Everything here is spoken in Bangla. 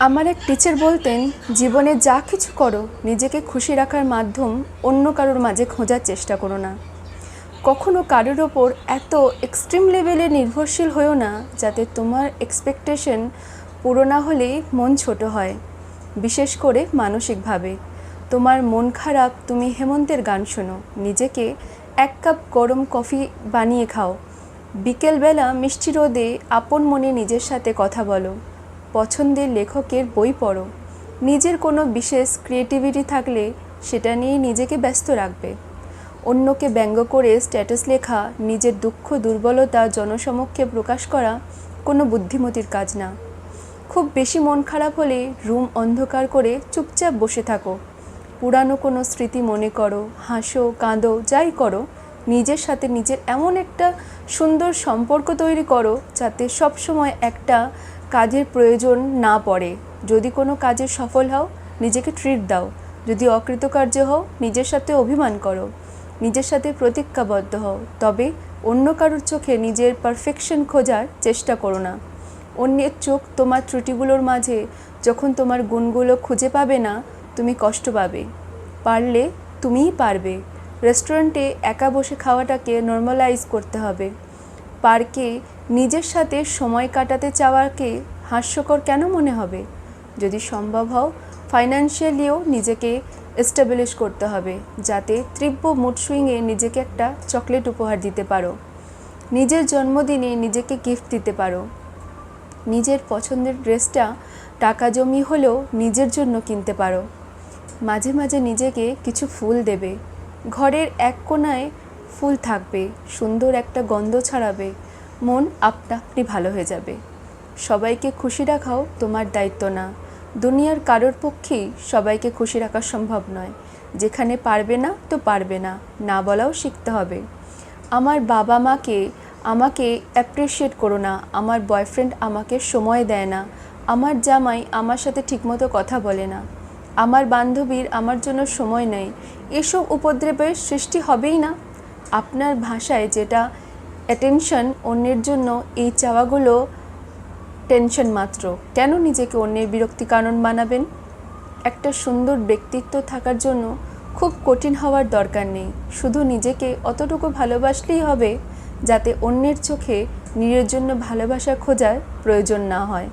আমার এক টিচার বলতেন, জীবনে যা কিছু করো, নিজেকে খুশি রাখার মাধ্যম অন্য কারোর মাঝে খোঁজার চেষ্টা করো না। কখনো কারোর ওপর এত এক্সট্রিম লেভেলে নির্ভরশীল হয়েও না, যাতে তোমার এক্সপেকটেশন পুরো না হলেই মন ছোট হয়। বিশেষ করে মানসিকভাবে। তোমার মন খারাপ, তুমি হেমন্তের গান শোনো। নিজেকে এক কাপ গরম কফি বানিয়ে খাও। বিকেলবেলা মিষ্টি রোদে আপন মনে নিজের সাথে কথা বলো। পছন্দের লেখকের বই পড়ো। নিজের কোনো বিশেষ ক্রিয়েটিভিটি থাকলে সেটা নিয়ে নিজেকে ব্যস্ত রাখবে। অন্যকে ব্যঙ্গ করে স্ট্যাটাস লেখা, নিজের দুঃখ, দুর্বলতা, জনসমক্ষে প্রকাশ করা কোনো বুদ্ধিমতির কাজ না। খুব বেশি মন খারাপ হলে রুম অন্ধকার করে চুপচাপ বসে থাকো। পুরানো কোনো স্মৃতি মনে করো, হাসো, কাঁদো, যাই করো, নিজের সাথে নিজের এমন একটা সুন্দর সম্পর্ক তৈরি করো যাতে সবসময় একটা কাজের প্রয়োজন না পড়ে। যদি কোনো কাজে সফল হও, নিজেকে ট্রিট দাও। যদি অকৃতকার্য হও, নিজের সাথে অভিমান করো। নিজের সাথে প্রতিজ্ঞাবদ্ধ হও। তবে অন্য কারোর চোখে নিজের পারফেকশন খোঁজার চেষ্টা করো না। অন্যের চোখ তোমার ত্রুটিগুলোর মাঝে, যখন তোমার গুণগুলো খুঁজে পাবে না, তুমি কষ্ট পাবে। পারলে তুমিই পারবে। রেস্টুরেন্টে একা বসে খাওয়াটাকে নর্মালাইজ করতে হবে। পার্কে নিজের সাথে সময় কাটাতে চাওয়াকে হাস্যকর কেন মনে হবে? যদি সম্ভব হও ফাইন্যান্সিয়ালিও নিজেকে এস্টাবলিশ করতে হবে, যাতে তীব্র মুড সুইংয়ে নিজেকে একটা চকলেট উপহার দিতে পারো। নিজের জন্মদিনে নিজেকে গিফট দিতে পারো। নিজের পছন্দের ড্রেসটা টাকা জমি হলেও নিজের জন্য কিনতে পারো। মাঝে মাঝে নিজেকে কিছু ফুল দেবে। ঘরের এক কোণায় ফুল থাকবে, সুন্দর একটা গন্ধ ছড়াবে, মন আপনা আপনি ভালো হয়ে যাবে। সবাইকে খুশি রাখাও তোমার দায়িত্ব না। দুনিয়ার কারোর পক্ষেই সবাইকে খুশি রাখা সম্ভব নয়। যেখানে পারবে না, তো পারবে না। না বলাও শিখতে হবে। আমার বাবা মাকে, আমাকে অ্যাপ্রিসিয়েট করো না। আমার বয়ফ্রেন্ড আমাকে সময় দেয় না। আমার জামাই আমার সাথে ঠিকমতো কথা বলে না। আমার বান্ধবীর আমার জন্য সময় নেই। এসব উপদ্রবের সৃষ্টি হবেই না? আপনার ভাষায় যেটা অ্যাটেনশন অন্যের জন্য এই চাওয়াগুলো টেনশন মাত্র। কেন নিজেকে অন্যের বিরক্তি কারণ বানাবেন? একটা সুন্দর ব্যক্তিত্ব থাকার জন্য খুব কঠিন হওয়ার দরকার নেই। শুধু নিজেকে অতটুকু ভালোবাসলেই হবে, যাতে অন্যের চোখে নিজের জন্য ভালোবাসা খোঁজার প্রয়োজন না হয়।